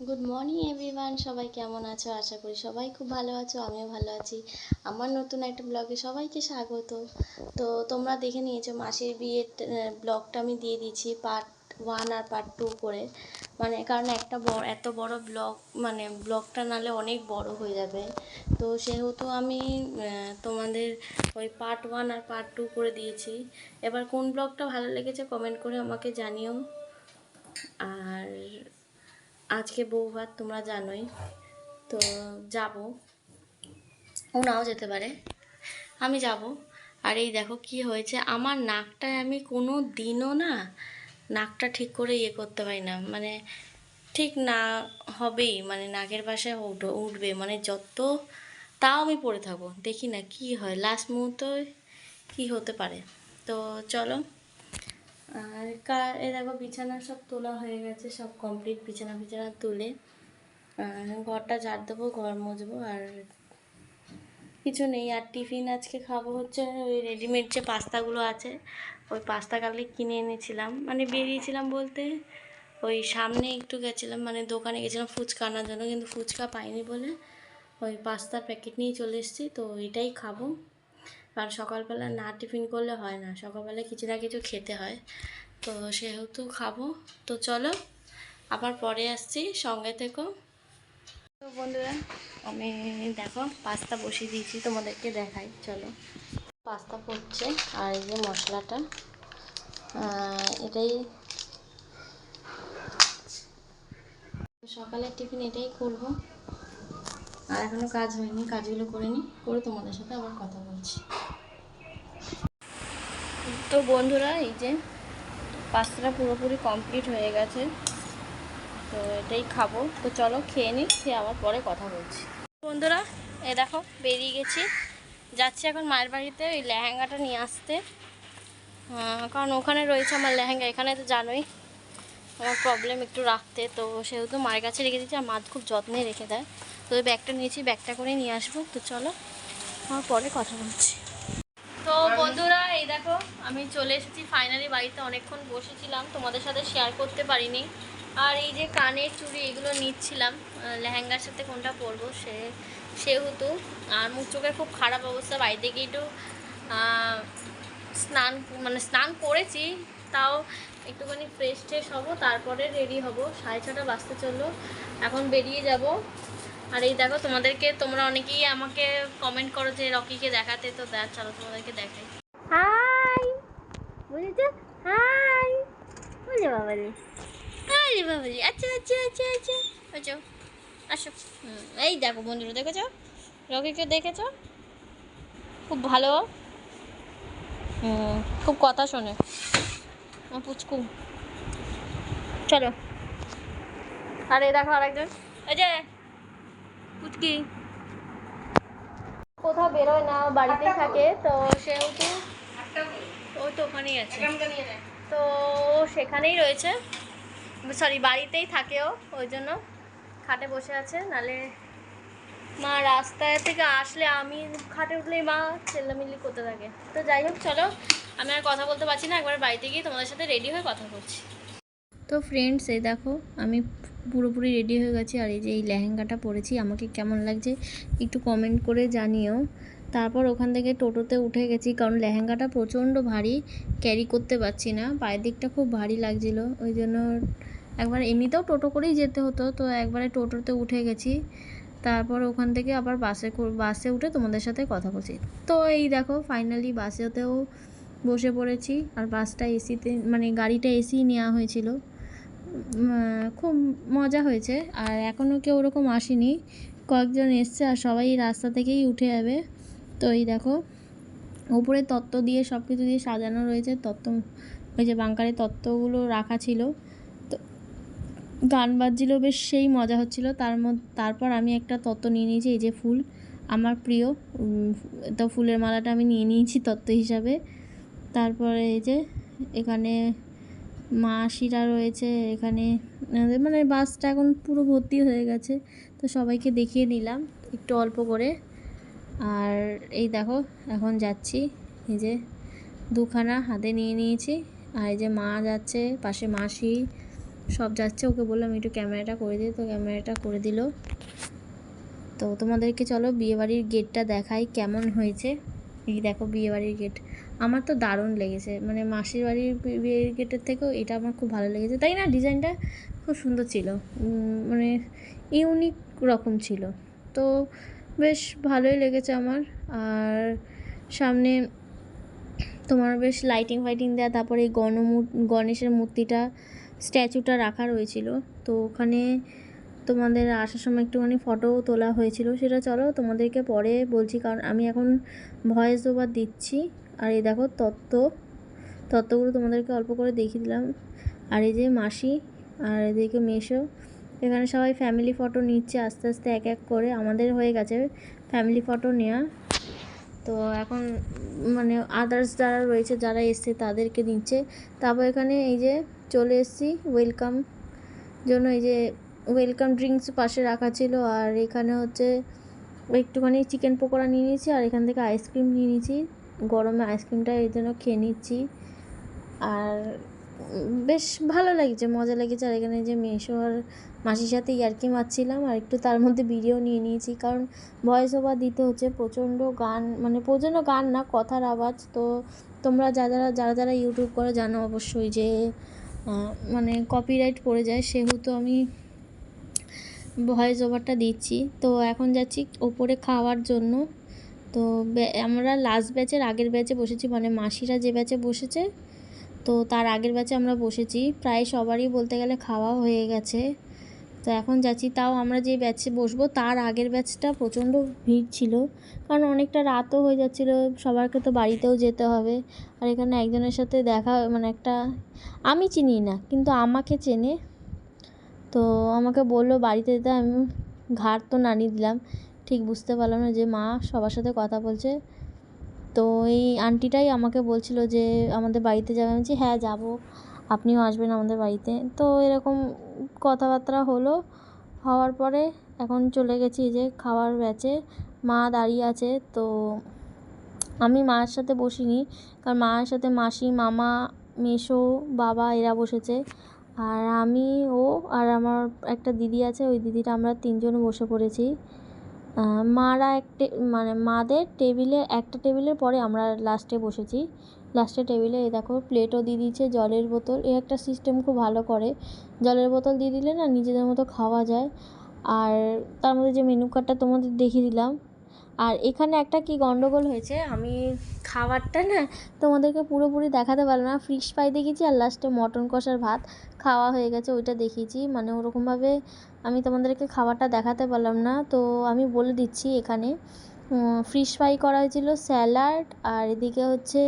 Good morning everyone সবাই কেমন আছো? আশা করি সবাই খুব ভালো আছো, আমিও ভালো আছি। আমার নতুন একটা ব্লগে সবাইকে স্বাগত। তো তোমরা দেখে নিয়েছো, মাসির বিয়ের ব্লগটা আমি দিয়ে দিয়েছি পার্ট ওয়ান আর পার্ট টু করে। মানে কারণ একটা বড় এত বড় ব্লগ মানে ব্লগটা নালে অনেক বড় হয়ে যাবে। তো সেহেতু আমি তোমাদের ওই পার্ট ওয়ান আর পার্ট টু করে দিয়েছি। এবার কোন ব্লগটা ভালো লেগেছে কমেন্ট করে আমাকে জানিও। আর আজকে বৌভাত তোমরা জানোই। তো যাব। ও নাও যেতে পারে। আমি যাব। আর এই দেখো কি হয়েছে, আমার নাকটায় আমি কোনো দিনও না নাকটা ঠিক করে ইয়ে করতে পারি না। মানে ঠিক না হবেই মানে নাকের পাশে উঠ- উঠবে। মানে যত, তাও আমি পড়ে থাকব। দেখি না কি হয়। লাস্ট মুহূর্তে কি হতে পারে। তো চলো। আর কার এ দেখো বিছানা সব তোলা হয়ে গেছে, সব কমপ্লিট বিছানা বিছানা তুলে। ঘরটা ঝাড় দেবো, ঘর মুছবো আর কিছু নেই। আর টিফিন আজকে খাব হচ্ছে ওই রেডিমেড যে পাস্তাগুলো আছে, ওই পাস্তা কালকে কিনে এনেছিলাম। মানে বেরিয়েছিলাম বলতে ওই সামনে একটু গেছিলাম মানে দোকানে গেছিলাম ফুচকা আনার জন্য, কিন্তু ফুচকা পাইনি বলে ওই পাস্তার প্যাকেট নিয়ে চলে এসেছি, তো এটাই খাব। কারণ সকালবেলা না টিফিন করলে হয় না। সকালবেলা কিছু না কিছু খেতে হয়। তো সেহেতু খাব। তো চলো, আবার পরে আসছি। সঙ্গে থেকো। তো বন্ধুরা, আমি দেখো, পাস্তা বসিয়ে দিয়েছি, তোমাদেরকে দেখাই। চলো। পাস্তা পড়ছে আর এই যে মশলাটা এটাই। সকালের টিফিন এটাই করব। আর এখনও কাজ হয়নি, কাজগুলো করে নিই, করে তোমাদের সাথে আবার কথা বলছি। তো বন্ধুরা, এই যে পাস্তাটা পুরোপুরি কমপ্লিট হয়ে গেছে। তো এটাই খাব। তো চলো খেয়ে নিই, খেয়ে আবার পরে কথা বলছি। বন্ধুরা, এ দেখো, বেরিয়ে গেছি। যাচ্ছি এখন মায়ের বাড়িতে ওই লেহেঙ্গাটা নিয়ে আসতে। কারণ ওখানে রয়েছে আমার লেহেঙ্গা, এখানে তো জানোই আমার প্রবলেম একটু রাখতে। তো সেহেতু মায়ের কাছে রেখে দিচ্ছি আর মা খুব যত্নে রেখে দেয়। তো ওই ব্যাগটা নিয়েছি, ব্যাগটা করে নিয়ে আসব। তো চলো আমার পরে কথা বলছি তো বন্ধুরা এই দেখো আমি চলে এসেছি ফাইনালি বাড়িতে। অনেকক্ষণ বসেছিলাম, তোমাদের সাথে শেয়ার করতে পারিনি। আর এই যে কানের চুড়ি, এগুলো নিচ্ছিলাম। লেহেঙ্গার সাথে কোনটা পরবো সে, সেহেতু। আর মুখ চোখের খুব খারাপ অবস্থা, বাড়িতে গিয়ে একটু স্নান মানে স্নান করেছি, তাও একটুখানি ফ্রেশ ট্রেশ হব, তারপরে রেডি হব। সাড়ে ছটা বাজতে চলল, এখন বেরিয়ে যাব। আর এই দেখো, তোমাদেরকে, তোমরা অনেকেই আমাকে কমেন্ট করো যে রকিকে দেখাতে, তো চলো তোমাদেরকে দেখাই। বলে বাবা রে হাই বাবা রে আচ্ছা আচ্ছা আচ্ছা আচ্ছা আচ্ছা আসো এই দেখো বন্ধুরা দেখেছ? রকিকে দেখেছ? খুব ভালো। হুম খুব কথা শোনে। পুচকু। চলো। আর এই দেখো আরেকজন। এই যে পুচকি। কোথাও বেরোয় না বাড়িতেই থাকে তো সেহেতু ও তো ওখানেই আছে। তো সেখানেই রয়েছে। সরি বাড়িতেই থাকে ও, ওই জন্য খাটে বসে আছে। নালে মা রাস্তায় থেকে আসলে আমি খাটে উঠলেই মা চেল্লামিল্লি করতে থাকে। তো যাই হোক, চলো। আমি আর কথা বলতে পারছি না, একবার বাড়িতে গিয়ে তোমাদের সাথে রেডি হয়ে কথা বলছি। তো ফ্রেন্ডস এই দেখো, আমি পুরোপুরি রেডি হয়ে গেছি। আর এই যে এই লেহেঙ্গাটা পরেছি, আমাকে কেমন লাগছে একটু কমেন্ট করে জানিও। তারপর ওখান থেকে টোটোতে উঠে গেছি, কারণ লেহেঙ্গাটা প্রচণ্ড ভারী ক্যারি করতে পারছি না। পায়ের দিকটা খুব ভারী লাগছিল, ওই জন্য একবার এমনিতেও টোটো করেই যেতে হতো, তো একবারে টোটোতে উঠে গেছি। তারপর ওখান থেকে আবার বাসে বাসে উঠে তোমাদের সাথে কথা বলছি। তো এই দেখো ফাইনালি বাসেতেও বসে পড়েছি, আর বাসটা এসিতে মানে গাড়িটা এসি নেওয়া হয়েছিল। খুব মজা হয়েছে, আর এখনও কেউ ওরকম আসেনি। কয়েকজন এসছে, আর সবাই রাস্তা থেকেই উঠে যাবে। তো এই দেখো, ওপরে তত্ত্ব দিয়ে সব কিছু দিয়ে সাজানো রয়েছে, তত্ত্ব, ওই যে বাঙ্কারে তত্ত্বগুলো রাখা ছিল। তো গান বাজছিল, বেশ সেই মজা হচ্ছিল। তার মধ্যে তারপর আমি একটা তত্ত্ব নিয়ে নিয়েছি, এই যে ফুল। আমার প্রিয় তো ফুলের মালাটা আমি নিয়ে নিয়েছি তত্ত্ব হিসাবে। তারপরে এই যে এখানে মাসিরা রয়েছে, এখানে মানে বাসটা এখন পুরো ভর্তি হয়ে গেছে। তো সবাইকে দেখিয়ে নিলাম, একটু অল্প করে। আর এই দেখো, এখন যাচ্ছি। এই যে দুখানা হাতে নিয়ে নিয়েছি। আর এই যে মা যাচ্ছে, পাশে মাসি, সব যাচ্ছে। ওকে বললাম, একটু ক্যামেরাটা করে দিই তো ক্যামেরাটা করে দিল। তো তোমাদেরকে চলো বিয়েবাড়ির গেটটা দেখাই কেমন হয়েছে। এই দেখো বিয়েবাড়ির গেট। আমার তো দারুণ লেগেছে। মানে মাসির বাড়ির বিয়ের গেটের থেকেও এটা আমার খুব ভালো লেগেছে। তাই না? ডিজাইনটা খুব সুন্দর ছিল। মানে ইউনিক রকম ছিল। তো বেশ ভালোই লেগেছে আমার। আর সামনে তোমার বেশ লাইটিং ফাইটিং দেওয়া তারপরে এই গণমূ গণেশের মূর্তিটা স্ট্যাচুটা রাখা রয়েছিল। তো ওখানে তোমাদের আসার সময় একটুখানি ফটো তোলা হয়েছিল। সেটা চলো তোমাদেরকে পরে বলছি, কারণ আমি এখন ভয়েস ওভার দিচ্ছি। আর এই দেখো তত্ত্ব, তত্ত্বগুলো তোমাদেরকে অল্প করে দেখিয়ে দিলাম। আর এই যে মাসি, আর এদিকে মেশো এখানে সবাই ফ্যামিলি ফটো নিচ্ছে, আস্তে আস্তে এক এক করে। আমাদের হয়ে গেছে ফ্যামিলি ফটো নেওয়া তো এখন মানে আদার্স যারা রয়েছে, যারা এসছে তাদেরকে নিচ্ছে তারপর এখানে এই যে চলে এসেছি ওয়েলকাম জন্য এই যে ওয়েলকাম ড্রিঙ্কস পাশে রাখা ছিল। আর এখানে হচ্ছে একটুখানি চিকেন পকোড়া নিয়ে নিয়েছি, আর এখান থেকে আইসক্রিম নিয়ে নিয়েছি। গরমে আইসক্রিমটা এই জন্য খেয়ে নিচ্ছি। আর বেশ ভালো লাগছে, মজা লেগেছে। আর এখানে যে মেশো আর মাসির সাথে ইয়ার্কি মারছিলাম, আর একটু তার মধ্যে ভিডিও নিয়ে নিয়েছি। কারণ ভয়েস ওভার দিতে হচ্ছে প্রচণ্ড গান মানে প্রচণ্ড গান না, কথার আওয়াজ। তো তোমরা যারা যারা যারা যারা ইউটিউব করে জানো অবশ্যই যে মানে কপিরাইট পড়ে যায়। সেহেতু আমি ভয়েস ওভারটা দিচ্ছি। তো এখন যাচ্ছি ওপরে খাওয়ার জন্য। তো আমরা লাস্ট ব্যাচের আগের ব্যাচে বসেছি মানে মাসিরা যে ব্যাচে বসেছে তো তার আগের ব্যাচে আমরা বসেছি। প্রায় সবারই বলতে গেলে খাওয়া হয়ে গেছে। তো এখন যাচ্ছি, তাও আমরা যে ব্যাচে বসবো, তার আগের ব্যাচটা প্রচণ্ড ভিড় ছিল। কারণ অনেকটা রাতও হয়ে যাচ্ছিল, সবারকে তো বাড়িতেও যেতে হবে। আর এখানে একজনের সাথে দেখা মানে একটা, আমি চিনি না, কিন্তু আমাকে চেনে। তো আমাকে বলল, বাড়িতে যেতে আমি ঘাড় তো নাড়িয়ে দিলাম। ঠিক বুঝতে পারলাম না যে মা সবার সাথে কথা বলছে। তো এই আন্টিটাই আমাকে বলছিল যে, আমাদের বাড়িতে যাবে। আমি বলছি হ্যাঁ যাব। আপনিও আসবেন আমাদের বাড়িতে। তো এরকম কথাবার্তা হলো। হওয়ার পরে এখন চলে গেছি যে খাওয়ার ব্যাচে। মা দাঁড়িয়ে আছে, তো আমি মায়ের সাথে বসিনি। কারণ মায়ের সাথে মাসি, মামা, মেসো, বাবা এরা বসেছে। আর আমি, ও আর আমার একটা দিদি আছে, ওই দিদিটা আমরা তিনজন বসে পড়েছি। মারা একটা মানে মাদের টেবিলে, একটা টেবিলের পরে আমরা লাস্টে বসেছি। লাস্টে টেবিলে, এই দেখো প্লেটও দিয়ে দিয়েছে, জলের বোতল। এই একটা সিস্টেম খুব ভালো করে। জলের বোতল দিয়ে দিলে না, নিজেদের মতো খাওয়া যায়। আর তার মধ্যে যে মেনু কার্ডটা তোমাদের দেখিয়ে দিলাম আর এখানে একটা কি গন্ডগোল হয়েছে? আমি খাবারটা না তোমাদেরকে পুরোপুরি দেখাতে পারলাম না। ফিশ ফ্রাই দেখেছি আর লাস্টে মটন কষার ভাত খাওয়া হয়ে গেছে, ওইটা দেখিয়েছি। মানে ওরকমভাবে আমি তোমাদেরকে খাবারটা দেখাতে পারলাম না। তো আমি বলে দিচ্ছি এখানে ফিশ ফ্রাই করা হয়েছিল স্যালাড আর এদিকে হচ্ছে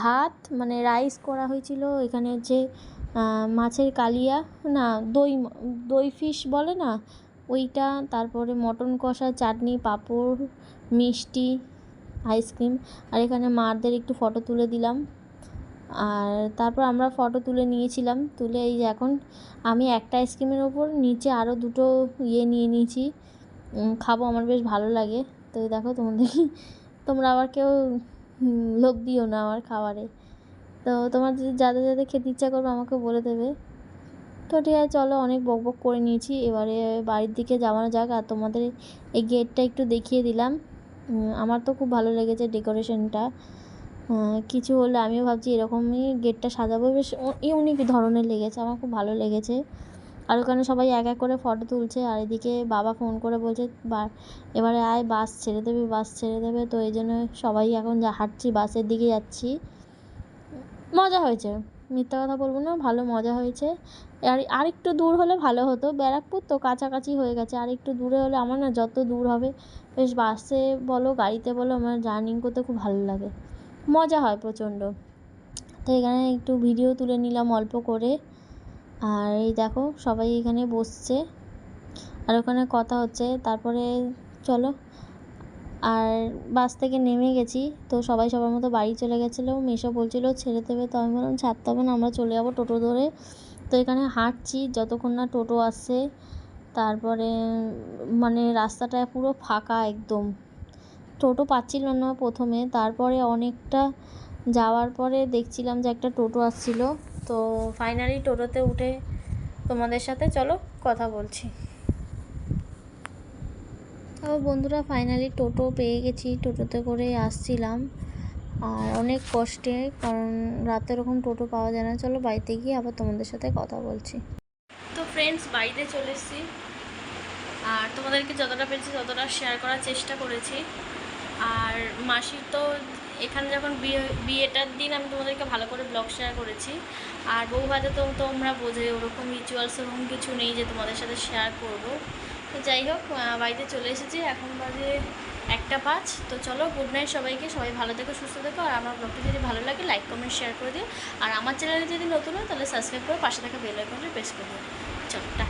ভাত মানে রাইস করা হয়েছিল। এখানে হচ্ছে মাছের কালিয়া, না, দই দই ফিশ বলে না? ওইটা, তারপরে মটন কষা, চাটনি, পাঁপড় মিষ্টি, আইসক্রিম। আর এখানে মারদের একটু ফটো তুলে দিলাম। আর তারপর আমরা ফটো তুলে নিয়েছিলাম। তুলে এই এখন আমি একটা আইসক্রিমের ওপর, নিচে আরও দুটো ইয়ে নিয়ে নিয়েছি। খাব, আমার বেশ ভালো লাগে। তো দেখো তোমাদের, তোমরা আবার কেউ লোভ দিও না আমার খাবারে। তো তোমার যদি, যাদের যাদের খেতে ইচ্ছা করবে আমাকে বলে দেবে। তো ঠিক আছে, চলো অনেক বক বক করে নিয়েছি। এবারে বাড়ির দিকে যাওয়ানো যাক। আর তোমাদের এই গেটটা একটু দেখিয়ে দিলাম। আমার তো খুব ভালো লেগেছে ডেকোরেশনটা। কিছু হলে আমিও ভাবছি এরকমই গেটটা সাজাবো। বেশ ইউনিক ধরনের লেগেছে, আমার খুব ভালো লেগেছে। আর ওখানে সবাই এক এক করে ফটো তুলছে, আর এদিকে বাবা ফোন করে বলছে এবারে আয়, বাস ছেড়ে দেবে, বাস ছেড়ে দেবে। তো এই জন্য সবাই এখন যা হাঁটছি, বাসের দিকে যাচ্ছি। মজা হয়েছে। মিথ্যা কথা বলব না, ভালো মজা হয়েছে। আর আরেকটু দূর হলে ভালো হতো। ব্যারাকপুর তো কাছাকাছি হয়ে গেছে। আর একটু দূরে হলে আমার না যত দূর হবে, বেশ বাসে বলো, গাড়িতে বলো, আমার জার্নিং করতে খুব ভালো লাগে। মজা হয় প্রচণ্ড। তো এখানে একটু ভিডিও তুলে নিলাম অল্প করে। আর এই দেখো, সবাই এখানে বসছে। আর ওখানে কথা হচ্ছে। তারপরে চলো। আর বাস থেকে নেমে গেছি। তো সবাই সবার মতো বাড়ি চলে গেছিল। মেশো বলছিলো, ছেড়ে দেবে তো। আমি বললাম, ছাড়তে হবে না, আমরা চলে যাব টোটো ধরে। তো এখানে হাঁটছি, যতক্ষণ না টোটো আসছে, তারপরে মানে রাস্তাটা পুরো ফাঁকা একদম। টোটো পাচ্ছিল না প্রথমে, তারপরে অনেকটা যাওয়ার পরে দেখছিলাম যে একটা টোটো আসছিল। তো ফাইনালি টোটোতে উঠে তোমাদের সাথে, চলো কথা বলছি। তো বন্ধুরা ফাইনালি টোটো পেয়ে গেছি। টোটোতে করে আসছিলাম। আর অনেক কষ্টে, কারণ রাতে ওরকম টোটো পাওয়া যায় না। চলো বাড়িতে গিয়ে আবার তোমাদের সাথে কথা বলছি। তো ফ্রেন্ডস বাড়িতে চলে এসেছি। আর তোমাদেরকে যতটা পেরেছি, ততটা শেয়ার করার চেষ্টা করেছি। আর মাসির তো এখানে যখন বিয়ে, বিয়েটার দিন আমি তোমাদেরকে ভালো করে ব্লগ শেয়ার করেছি। আর বউ ভাতে তো তোমরা বোঝে, ওরকম রিচুয়ালস ওরকম কিছু নেই যে তোমাদের সাথে শেয়ার করব। তো যাই হোক বাড়িতে চলে এসেছি। এখন বাজে একটা পাঁচ। তো চলো গুড নাইট সবাইকে। সবাই ভালো থেকো, সুস্থ থেকো। আর আমার ব্লগটি যদি ভালো লাগে লাইক কমেন্ট শেয়ার করে দিও। আর আমার চ্যানেলে যদি নতুন হয়, তাহলে সাবস্ক্রাইব করে পাশে থাকা বেল আইকনটা প্রেস করে দিও। চলো